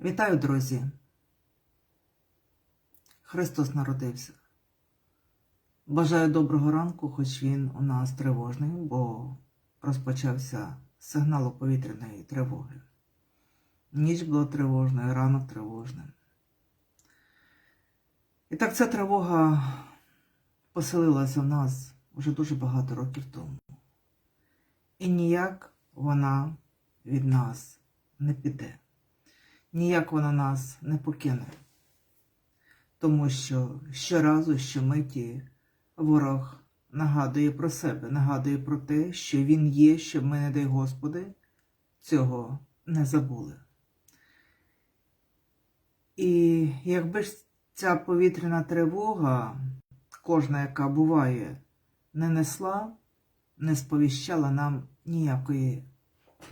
Вітаю, друзі! Христос народився. Бажаю доброго ранку, хоч він у нас тривожний, бо розпочався сигнал повітряної тривоги. Ніч була тривожною, ранок тривожним. І так ця тривога поселилася в нас вже дуже багато років тому. І ніяк вона від нас не піде ніяк вона нас не покине. Тому що щоразу, щомиті ворог нагадує про себе, нагадує про те, що він є, щоб ми, не дай Господи, цього не забули. І якби ж ця повітряна тривога, кожна, яка буває, не несла, не сповіщала нам ніякої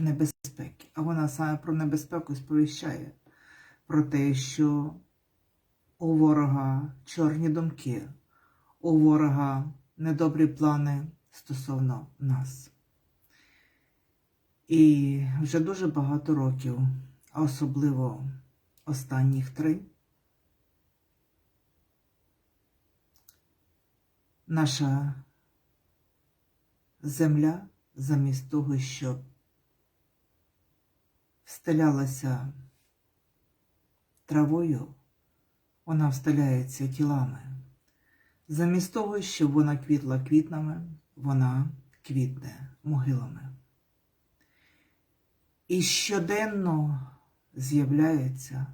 небезпеки. А вона саме про небезпеку сповіщає про те, що у ворога чорні думки, у ворога недобрі плани стосовно нас. І вже дуже багато років, а особливо останніх три, наша земля замість того, щоб встелялася травою, вона встеляється тілами. Замість того, щоб вона квітла квітнами, вона квітне могилами. І щоденно з'являється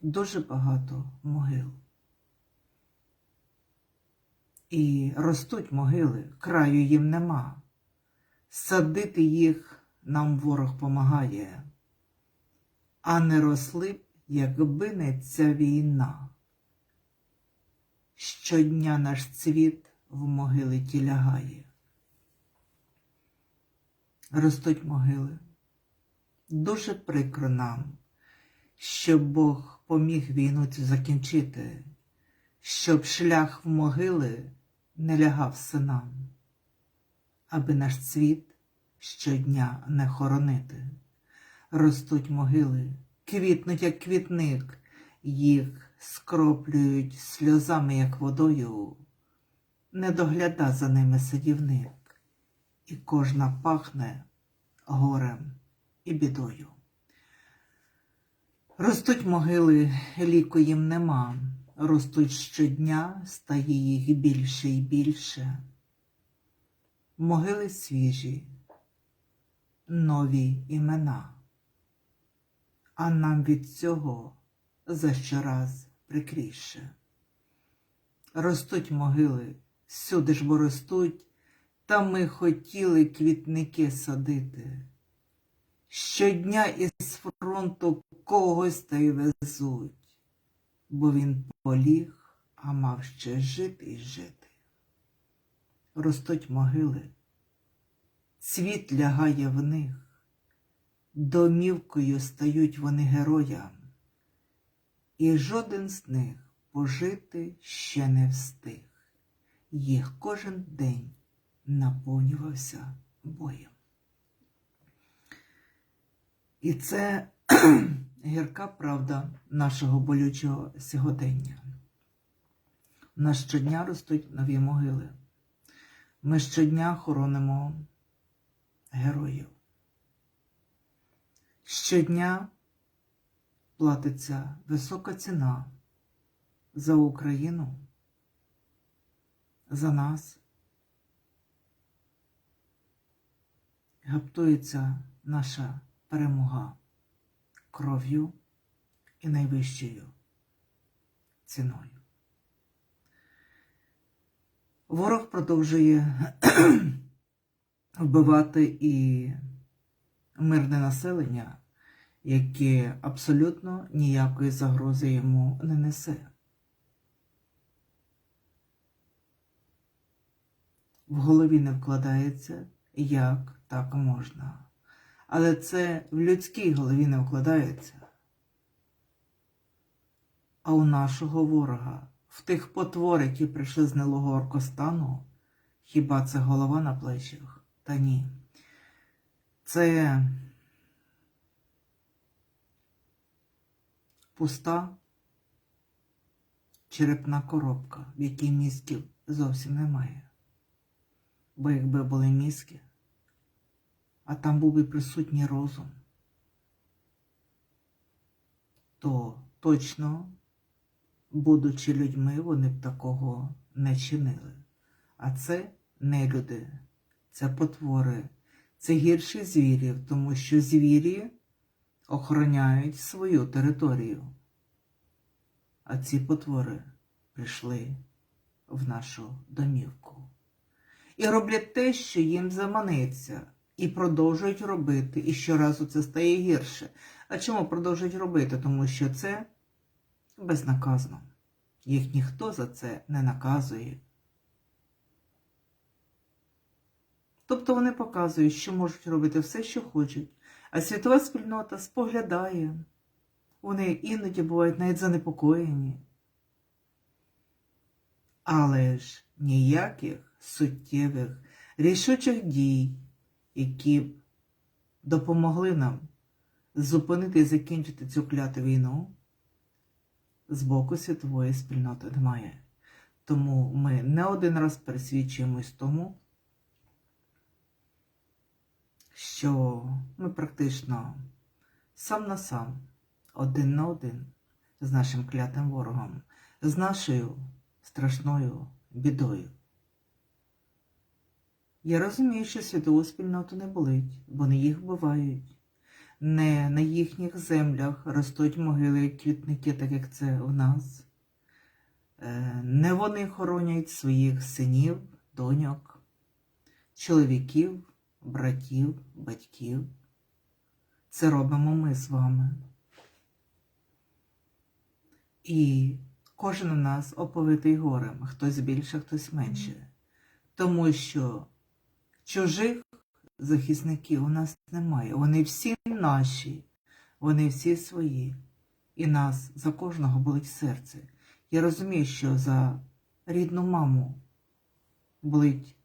дуже багато могил. І ростуть могили, краю їм нема. Садити їх нам ворог помагає, а не росли б, якби не ця війна. Щодня наш цвіт в могили ті лягає. Ростуть могили. Дуже прикро нам, щоб Бог поміг війну закінчити, щоб шлях в могили не лягав синам, аби наш цвіт щодня не хоронити. Ростуть могили, квітнуть, як квітник, їх скроплюють сльозами, як водою. Не догляда за ними садівник, і кожна пахне горем і бідою. Ростуть могили, ліку їм нема, ростуть щодня, стає їх більше і більше. Могили свіжі, нові імена, а нам від цього за щораз прикріше. Ростуть могили, сюди ж бо ростуть, та ми хотіли квітники садити. Щодня із фронту когось та й везуть, бо він поліг, а мав ще жити й жити. Ростуть могили, цвіт лягає в них, домівкою стають вони героям, і жоден з них пожити ще не встиг, їх кожен день наповнювався боєм. І це гірка правда нашого болючого сьогодення. У нас щодня ростуть нові могили. Ми щодня хоронимо героїв. Щодня платиться висока ціна за Україну, за нас. Гаптується наша перемога кров'ю і найвищою ціною. Ворог продовжує вбивати і мирне населення, яке абсолютно ніякої загрози йому не несе. В голові не вкладається, як так можна. Але це в людській голові не вкладається. А у нашого ворога, в тих потвор, які прийшли з нелого Оркостану, хіба це голова на плечах? Та ні. Це пуста черепна коробка, в якій мізків зовсім немає. Бо якби були мізки, а там був би присутній розум, то точно, будучи людьми, вони б такого не чинили. А це не люди, це потвори, це гірші звірів, тому що звірі охороняють свою територію. А ці потвори прийшли в нашу домівку і роблять те, що їм заманеться, і продовжують робити, і щоразу це стає гірше. А чому продовжують робити? Тому що це безнаказано. Їх ніхто за це не наказує. Тобто вони показують, що можуть робити все, що хочуть, а світова спільнота споглядає. Вони іноді бувають навіть занепокоєні. Але ж ніяких суттєвих рішучих дій, які б допомогли нам зупинити і закінчити цю кляту війну, з боку світової спільноти немає. Тому ми не один раз пересвідчуємось тому, що ми практично сам на сам, один на один з нашим клятим ворогом, з нашою страшною бідою. Я розумію, що світову спільноту не болить, бо не їх вбивають. Не на їхніх землях ростуть могили і квітники, так як це у нас. Е, Не вони хоронять своїх синів, доньок, чоловіків, братів, батьків. Це робимо ми з вами. І кожен у нас оповитий горем, хтось більше, хтось менше. Тому що чужих захисників у нас немає. Вони всі наші, вони всі свої. І нас за кожного болить серце. Я розумію, що за рідну маму болить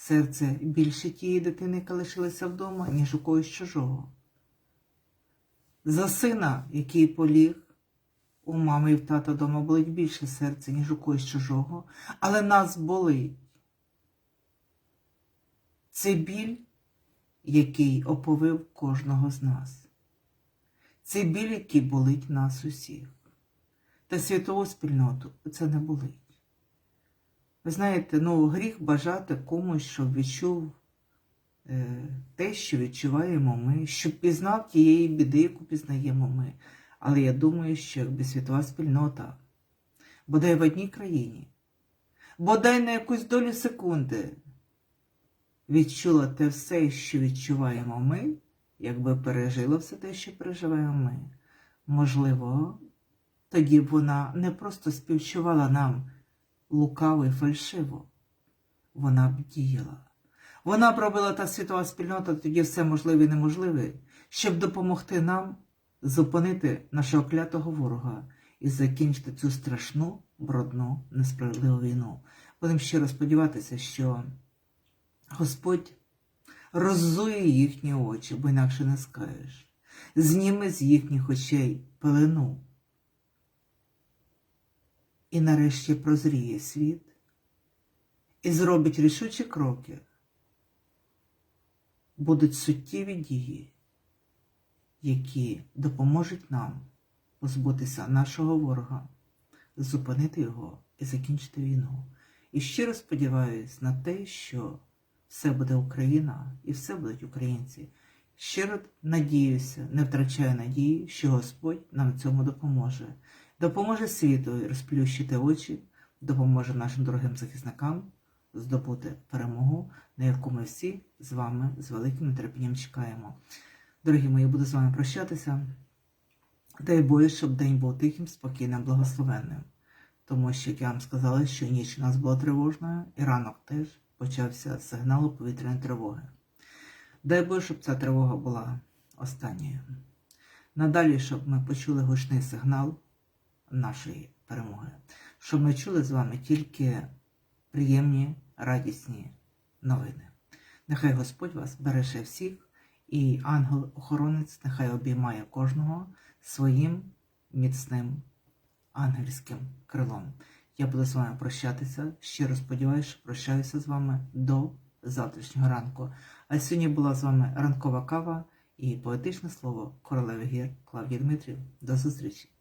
серце більше тієї дитини, яка лишилася вдома, ніж у когось чужого. За сина, який поліг, у мами і в тата вдома болить більше серце, ніж у когось чужого, але нас болить. Це біль, який оповив кожного з нас. Це біль, який болить нас усіх. Та світову спільноту це не болить. Ви знаєте, ну, гріх бажати комусь, щоб відчув е, те, що відчуваємо ми, щоб пізнав тієї біди, яку пізнаємо ми. Але я думаю, що якби світова спільнота, бодай в одній країні, бодай на якусь долю секунди відчула те все, що відчуваємо ми, якби пережила все те, що переживаємо ми, можливо, тоді б вона не просто співчувала нам лукаво і фальшиво, вона б діяла. Вона б робила та світова спільнота тоді все можливе і неможливе, щоб допомогти нам зупинити нашого клятого ворога і закінчити цю страшну, брудну, несправедливу війну. Будемо щиро сподіватися, що Господь роззує їхні очі, бо інакше не скажеш, зніме з їхніх очей пелену. І нарешті прозріє світ і зробить рішучі кроки. Будуть суттєві дії, які допоможуть нам позбутися нашого ворога, зупинити його і закінчити війну. І щиро сподіваюся на те, що все буде Україна і все будуть українці. Щиро надіюся, не втрачаю надії, що Господь нам в цьому допоможе. Допоможе світу розплющити очі, допоможе нашим дорогим захисникам здобути перемогу, на яку ми всі з вами з великим нетерпінням чекаємо. Дорогі мої, буду з вами прощатися. Дай Боже, щоб день був тихим, спокійним, благословенним. Тому що, як я вам сказала, що ніч у нас була тривожною, і ранок теж почався з сигналу повітряної тривоги. Дай Боже, щоб ця тривога була останньою. Надалі, щоб ми почули гучний сигнал нашої перемоги, щоб ми чули з вами тільки приємні, радісні новини. Нехай Господь вас береже всіх, і ангел-охоронець нехай обіймає кожного своїм міцним ангельським крилом. Я буду з вами прощатися. Щиро сподіваюся, прощаюся з вами до завтрашнього ранку. А сьогодні була з вами ранкова кава і поетичне слово королеви гір Клавдії Дмитрів. До зустрічі!